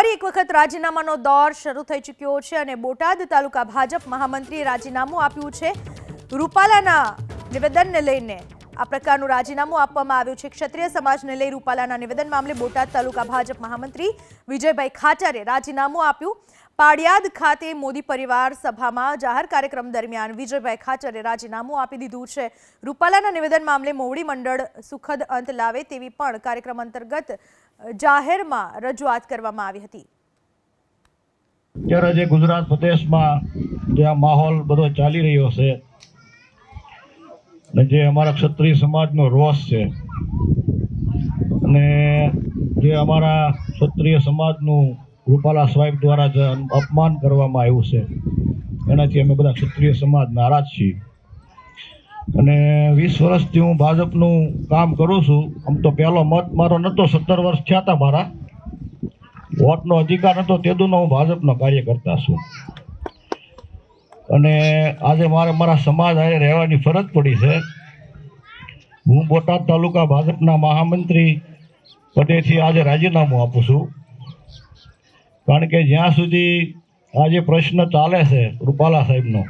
ફરી એક વખત રાજીનામાનો દોર શરૂ થઈ ચૂક્યો છે અને બોટાદ તાલુકા ભાજપ મહામંત્રીએ રાજીનામું આપ્યું છે. રૂપાલાના નિવેદનને લઈને આ પ્રકારનું રાજીનામું આપવામાં આવ્યું છે. ક્ષત્રિય સમાજને લઈ રૂપાલાના નિવેદન મામલે બોટાદ તાલુકા ભાજપ મહામંત્રી વિજયભાઈ ખાચરે રાજીનામું આપ્યું. પાડિયાદ ખાતે મોદી પરિવાર સભામાં જાહેર કાર્યક્રમ દરમિયાન વિજયભાઈ ખાચરે રાજીનામું આપી દીધું છે. રૂપાલાના નિવેદન મામલે મોવડી મંડળ સુખદ અંત લાવે તેવી પણ કાર્યક્રમ અંતર્ગત જાહેરમાં રજૂઆત કરવામાં આવી હતી. અત્યારે જે ગુજરાત પ્રદેશમાં જે માહોલ બધો ચાલી રહ્યો છે અને જે અમારા ક્ષત્રિય સમાજનો રોષ છે, અને જે અમારા ક્ષત્રિય સમાજનું રૂપાલા સાહેબ દ્વારા જે અપમાન કરવામાં આવ્યું છે, એનાથી અમે બધા ક્ષત્રિય સમાજ નારાજ છીએ. અને વીસ વર્ષથી હું ભાજપનું કામ કરું છું, આમ તો પહેલો મત મારો નહોતો, સત્તર વર્ષ થયા હતા મારા. વોટનો અધિકાર હતો તેદુનો હું ભાજપનો કાર્યકર્તા છું. અને આજે મારે મારા સમાજ આજે રહેવાની ફરજ પડી છે. હું બોટાદ તાલુકા ભાજપના મહામંત્રી પદેથી આજે રાજીનામું આપું છું. કારણ કે જ્યાં સુધી આજે પ્રશ્ન ચાલે છે રૂપાલા સાહેબનો,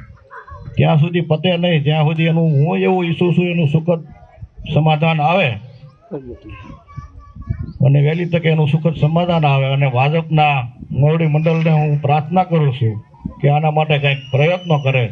ત્યાં સુધી પતે નહીં જ્યાં સુધી એનું હું એવું ઈચ્છું છું એનું સુખદ સમાધાન આવે. અને વહેલી તકે એનું સુખદ સમાધાન આવે અને ભાજપના મોવડી મંડળને હું પ્રાર્થના કરું છું. કે આના માટે કંઈક પ્રયત્નો કરે.